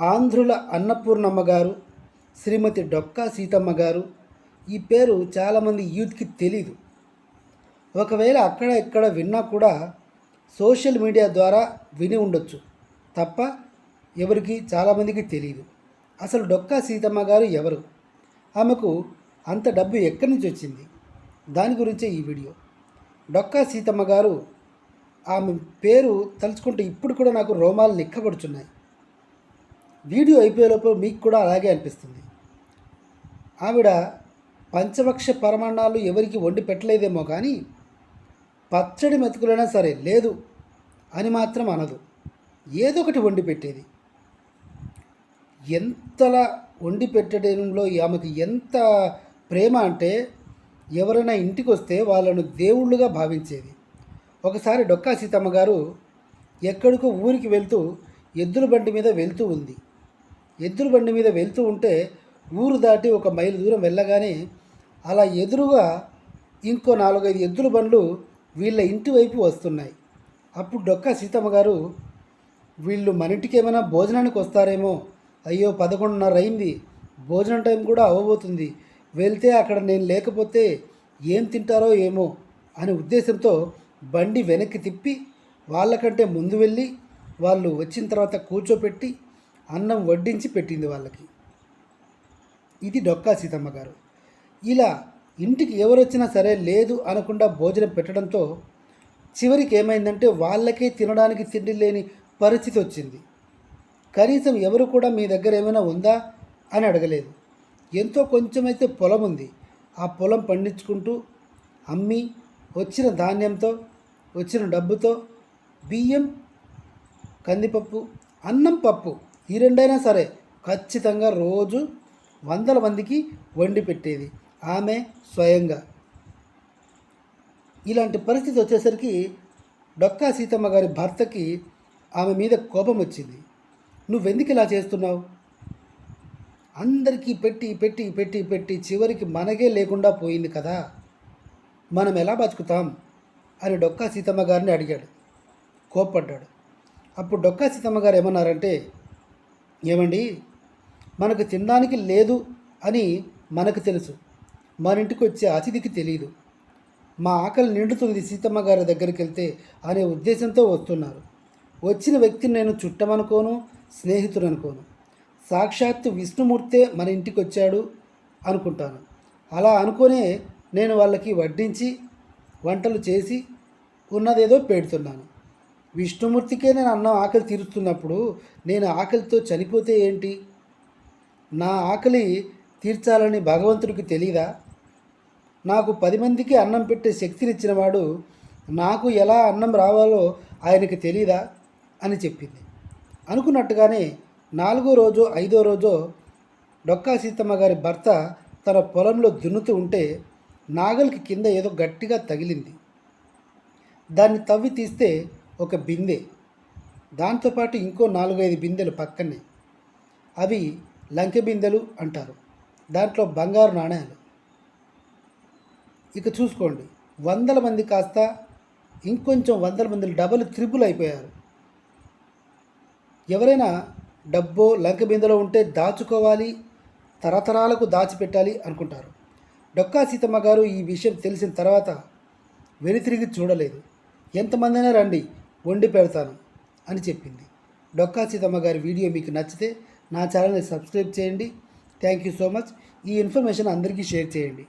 ఆంధ్రుల అన్నపూర్ణమ్మ గారు శ్రీమతి డొక్కా సీతమ్మ గారు ఈ పేరు చాలామంది యూత్కి తెలీదు. ఒకవేళ అక్కడ ఇక్కడ విన్నా కూడా సోషల్ మీడియా ద్వారా విని ఉండొచ్చు. తప్ప ఎవరికి చాలామందికి తెలియదు అసలు డొక్కా సీతమ్మ గారు ఎవరు? ఆమెకు అంత డబ్బు ఎక్కడి నుంచి వచ్చింది? దాని గురించే ఈ వీడియో. డొక్కా సీతమ్మ గారు ఆమె పేరు తలుచుకుంటే ఇప్పుడు కూడా నాకు రోమాలు నిక్కబడుచున్నాయి వీడియో అయిపోయేలోపు మీకు కూడా అలాగే అనిపిస్తుంది. ఆవిడ పంచవక్ష పరమాణాలు ఎవరికి వండి పెట్టలేదేమో కానీ పచ్చడి మెతుకులైనా సరే లేదు అని మాత్రం అనదు. ఏదో ఒకటి వండి పెట్టేది. ఎంతలా వండి పెట్టడంలో ఆమెకు ఎంత ప్రేమ అంటే ఎవరైనా ఇంటికి వస్తే వాళ్ళను దేవుళ్ళుగా భావించేది. ఒకసారి డొక్కా సీతమ్మ గారు ఎక్కడికో ఊరికి వెళ్తూ ఎద్దుల బండి మీద వెళ్తూ ఉంది. ఎద్దుల బండి మీద వెళ్తూ ఉంటే ఊరు దాటి ఒక మైలు దూరం వెళ్ళగానే అలా ఎదురుగా ఇంకో నాలుగైదు ఎద్దుల బండ్లు వీళ్ళ ఇంటి వైపు వస్తున్నాయి. అప్పుడు డొక్కా సీతమ్మ గారు వీళ్ళు మన ఇంటికి ఏమైనా భోజనానికి వస్తారేమో? అయ్యో పదకొండున్నర అయింది. భోజనం టైం కూడా అవ్వబోతుంది. వెళ్తే అక్కడ నేను లేకపోతే ఏం తింటారో ఏమో? అనే ఉద్దేశంతో బండి వెనక్కి తిప్పి వాళ్ళకంటే ముందు వెళ్ళి వాళ్ళు వచ్చిన తర్వాత కూర్చోపెట్టి అన్నం వడ్డించి పెట్టింది వాళ్ళకి. ఇది డొక్కా సీతమ్మ గారు. ఇలా ఇంటికి ఎవరు వచ్చినా సరే లేదు అనకుండా భోజనం పెట్టడంతో చివరికి ఏమైందంటే వాళ్ళకే తినడానికి తిండి లేని పరిస్థితి వచ్చింది. కనీసం ఎవరు కూడా మీ దగ్గర ఏమైనా ఉందా అని అడగలేదు. ఎంతో కొంచెమైతే పొలం ఉంది. ఆ పొలం పండించుకుంటూ అమ్మి వచ్చిన ధాన్యంతో వచ్చిన డబ్బుతో బియ్యం కందిపప్పు అన్నం పప్పు ఈ రెండైనా సరే ఖచ్చితంగా రోజు వందల మందికి వండి పెట్టేది. ఆమె స్వయంగా. ఇలాంటి పరిస్థితి వచ్చేసరికి డొక్కా సీతమ్మ గారి భర్తకి ఆమె మీద కోపం వచ్చింది. నువ్వెందుకు ఇలా చేస్తున్నావు? అందరికీ పెట్టి పెట్టి పెట్టి పెట్టి చివరికి మనకే లేకుండా పోయింది కదా. మనం ఎలా బతుకుతాం? అని డొక్కా సీతమ్మ గారిని అడిగాడు. కోప్పడ్డాడు. అప్పుడు డొక్కా సీతమ్మ గారు ఏమన్నారంటే ఏమండి? మనకు తినడానికి లేదు అని మనకు తెలుసు. మన ఇంటికి వచ్చే అతిథికి తెలియదు మా ఆకలి నిండుతుంది సీతమ్మ గారి దగ్గరికి వెళ్తే అనే ఉద్దేశంతో వస్తున్నారు. వచ్చిన వ్యక్తిని నేను చుట్టమనుకోను స్నేహితుడు అనుకోను సాక్షాత్తు విష్ణుమూర్తే మన ఇంటికి వచ్చాడు అనుకుంటాను. అలా అనుకునే నేను వాళ్ళకి వడ్డించి వంటలు చేసి ఉన్నదేదో పెడుతున్నాను. విష్ణుమూర్తికే నేను అన్నం ఆకలి తీరుస్తున్నప్పుడు నేను ఆకలితో చనిపోతే ఏంటి? నా ఆకలి తీర్చాలని భగవంతుడికి తెలీదా? నాకు పది మందికి అన్నం పెట్టే శక్తినిచ్చినవాడు నాకు ఎలా అన్నం రావాలో ఆయనకి తెలీదా? అని చెప్పింది. అనుకున్నట్టుగానే నాలుగో రోజు ఐదో రోజో డొక్కా సీతమ్మ గారి భర్త తన పొలంలో దున్నుతూ ఉంటే నాగలికి కింద ఏదో గట్టిగా తగిలింది. దాన్ని తవ్వి తీస్తే ఒక బిందె. దాంతోపాటు ఇంకో నాలుగైదు బిందెలు పక్కనే. అవి లంకె బిందెలు అంటారు. దాంట్లో బంగారు నాణేలు. ఇక చూసుకోండి. వందల మంది కాస్త ఇంకొంచెం వందల మంది డబల్ త్రిబుల్ అయిపోయారు. ఎవరైనా డబ్బో లంక బిందెలో ఉంటే దాచుకోవాలి తరతరాలకు దాచిపెట్టాలి అనుకుంటారు. డొక్కా సీతమ్మ గారు ఈ విషయం తెలిసిన తర్వాత వెనుతిరిగి చూడలేదు. ఎంతమందైనా రండి వండి పెడతాను అని చెప్పింది. డొక్కా సీతమ్మ గారి వీడియో మీకు నచ్చితే నా ఛానల్ని సబ్స్క్రైబ్ చేయండి. Thank you so much. ఈ ఇన్ఫర్మేషన్ అందరికీ షేర్ చేయండి.